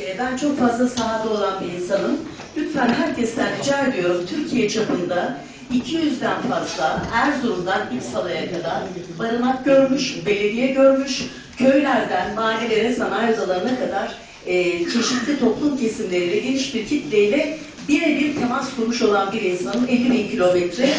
Ee, Ben çok fazla sahada olan bir insanım. Lütfen herkesten rica ediyorum Türkiye çapında 200'den fazla Erzurum'dan İpsala'ya kadar barınak görmüş, belediye görmüş, köylerden mahallelere, sanayi odalarına kadar e, çeşitli toplum kesimleriyle, geniş bir kitleyle birebir temas kurmuş olan bir insanın 50 bin kilometre,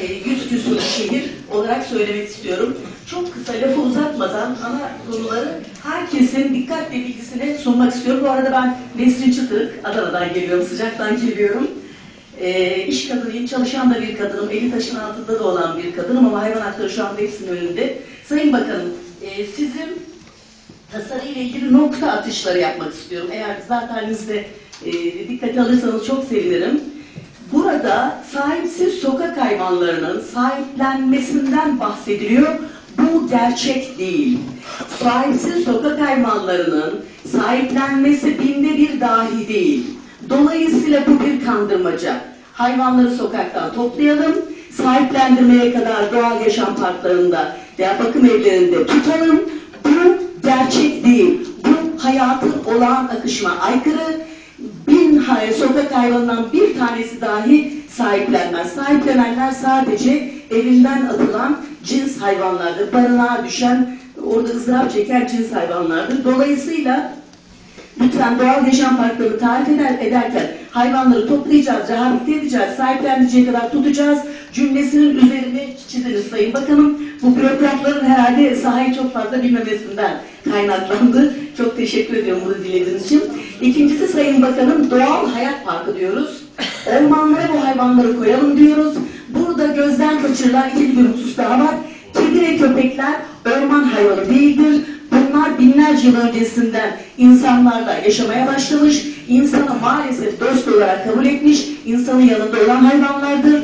e, 100 küsur şehir olarak söylemek istiyorum. Çok kısa lafı uzatmadan ana konuları herkesin dikkat ve bilgisine sunmak istiyorum. Bu arada ben Nesrin Çıtırık, Adana'dan geliyorum, sıcaktan geliyorum. E, iş kadınıyım, çalışan da bir kadınım, eli taşın altında da olan bir kadınım ama hayvan hakları şu anda hepsinin önünde. Sayın Bakanım, e, sizin tasarıyla ilgili nokta atışları yapmak istiyorum. Eğer zatenizde e, dikkate alırsanız çok sevinirim. Burada sahipsiz sokak hayvanlarının sahiplenmesinden bahsediliyor. Bu gerçek değil. Sahipsiz sokak hayvanlarının sahiplenmesi binde bir dahi değil. Dolayısıyla bu bir kandırmaca. Hayvanları sokaktan toplayalım, sahiplendirmeye kadar doğal yaşam parklarında veya bakım evlerinde tutalım. Bu gerçek değil. Bu hayatın olağan akışına aykırı. Bin hay sokak hayvanından bir tanesi dahi sahiplenmez. Sahiplenenler sadece evinden atılan cins hayvanlardır. Barınağa düşen, orada ızdırap çeken cins hayvanlardır. Dolayısıyla Lütfen doğal yaşam parklarını tarif eder, ederken hayvanları toplayacağız, rehabilite edeceğiz, sahiplendirecek kadar tutacağız cümlesinin üzerine çiziniz Sayın Bakanım. Bu bürokratların herhalde sahayı çok fazla bilmemesinden kaynaklandı. Çok teşekkür ediyorum bunu dilediğiniz için. İkincisi Sayın Bakanım doğal hayat parkı diyoruz. Ormanlara bu hayvanları koyalım diyoruz. Burada gözden kaçırılan ikinci bir husus daha var. Kedi ve köpekler orman hayvanı değildir. Bunlar binlerce yıl öncesinden insanlarla yaşamaya başlamış, insanı maalesef dost olarak kabul etmiş, insanın yanında olan hayvanlardır.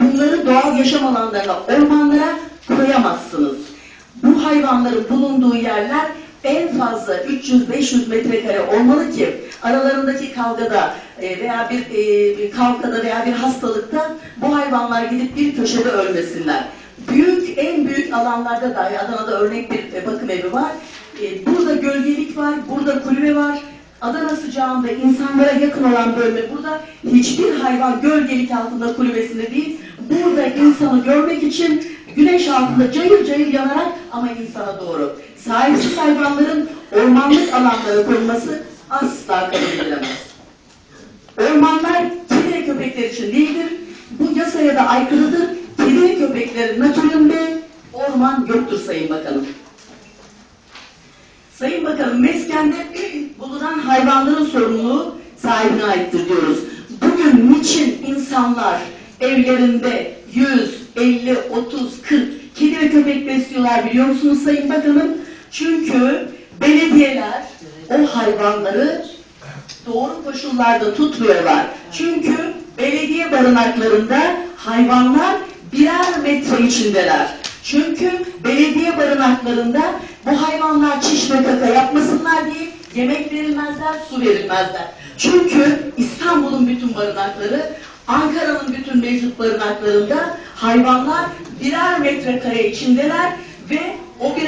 Bunları doğal yaşam alanlarına, ormanlara koyamazsınız. Bu hayvanların bulunduğu yerler en fazla 300-500 metrekare olmalı ki aralarındaki kavgada e, veya bir, e, bir kavgada veya bir hastalıkta bu hayvanlar gidip bir köşede ölmesinler. Büyük, en büyük alanlarda dahi Adana'da örnek bir e, bakım evi var. Burada gölgelik var, burada kulübe var. Adana sıcağında insanlara yakın olan bölme burada hiçbir hayvan gölgelik altında kulübesinde değil. Burada insanı görmek için güneş altında cayır cayır yanarak ama insana doğru. Sahipsiz hayvanların ormanlık alanlara konulması asla kabul edilemez. Ormanlar kedi ve köpekler için değildir. Bu yasaya da aykırıdır. Kedi ve köpeklerin natüründe orman yoktur Sayın Bakanım. Sayın Bakanım, meskende bulunan hayvanların sorumluluğu sahibine aittir diyoruz. Bugün niçin insanlar evlerinde 100, 50, 30, 40 kedi ve köpek besliyorlar biliyor musunuz Sayın Bakanım? Çünkü belediyeler o hayvanları doğru koşullarda tutmuyorlar. Çünkü belediye barınaklarında hayvanlar birer metre içindeler. Çünkü belediye barınaklarında bu hayvanlar çiş ve kaka yapmasınlar diye yemek verilmezler, su verilmezler. Çünkü İstanbul'un bütün barınakları, Ankara'nın bütün mevcut barınaklarında hayvanlar birer metrekare içindeler ve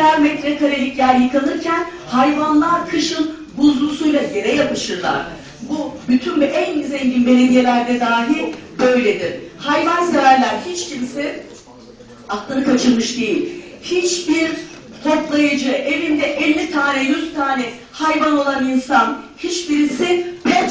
birer metrekarelik yer yıkanırken hayvanlar kışın buzlu suyla yere yapışırlar. Bu bütün ve en zengin belediyelerde dahi böyledir. Hayvan severler hiç kimse aklını kaçırmış değil. Hiçbir toplayıcı evinde 50 tane 100 tane hayvan olan insan hiçbirisi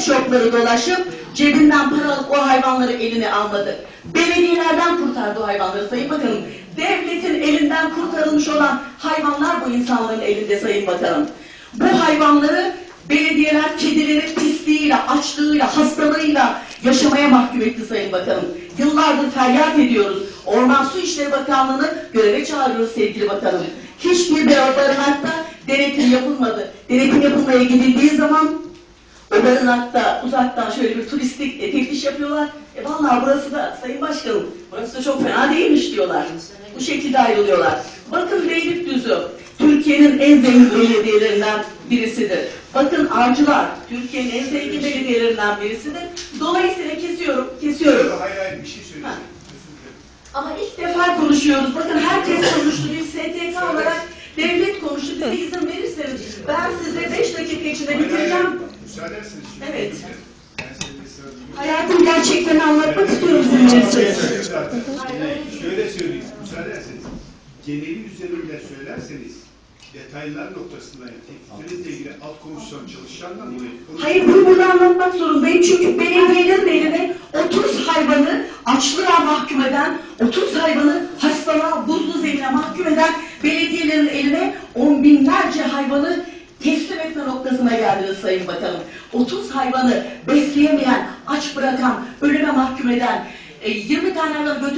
pet dolaşıp cebinden para alıp o hayvanları eline almadı. Belediyelerden kurtardı o hayvanları Sayın Bakanım. Devletin elinden kurtarılmış olan hayvanlar bu insanların elinde Sayın Bakanım. Bu hayvanları belediyeler kedileri pisliğiyle, açlığıyla, hastalığıyla yaşamaya mahkum etti Sayın Bakanım. Yıllardır feryat ediyoruz. Orman Su İşleri Bakanlığı'nı göreve çağırıyoruz sevgili bakanım. Hiçbir o barınakta denetim yapılmadı. Denetim yapılmaya gidildiği zaman o barınakta uzaktan şöyle bir turistik teftiş yapıyorlar. E vallahi burası da Sayın Başkanım, burası da çok fena değilmiş diyorlar. Bu şekilde ayrılıyorlar. Bakın Beylikdüzü, Türkiye'nin en zengin belediyelerinden birisidir. Bakın Avcılar, Türkiye'nin en zengin belediyelerinden birisidir. Dolayısıyla kesiyorum, kesiyorum. Hayır hayır bir şey söyleyeyim. Ha. Ama ilk defa konuşuyoruz. Bakın herkes konuştu. Biz STK olarak Devlet konuştu. Bize izin verirseniz ben size 5 dakika içinde bitireceğim. Müsaade. Evet. Size bir sıra- Hayatın gerçeklerini anlatmak. Zaten. Şöyle söyleyeyim, müsaade ederseniz. Geneli üzerinde söylerseniz, detaylar noktasında tekliklerinizle ilgili alt komisyon çalışanla dolayı konu- Hayır bunu burada anlatmak zorundayım çünkü belediyelerin eline 30 hayvanı açlığa mahkum eden, 30 hayvanı hastalığa, buzlu zemine mahkum eden belediyelerin eline on binlerce hayvanı teslim etme noktasına geldiniz Sayın Bakanım. 30 hayvanı besleyemeyen, aç bırakan, ölüme mahkum eden, e, 20 tane hayvanı götürüp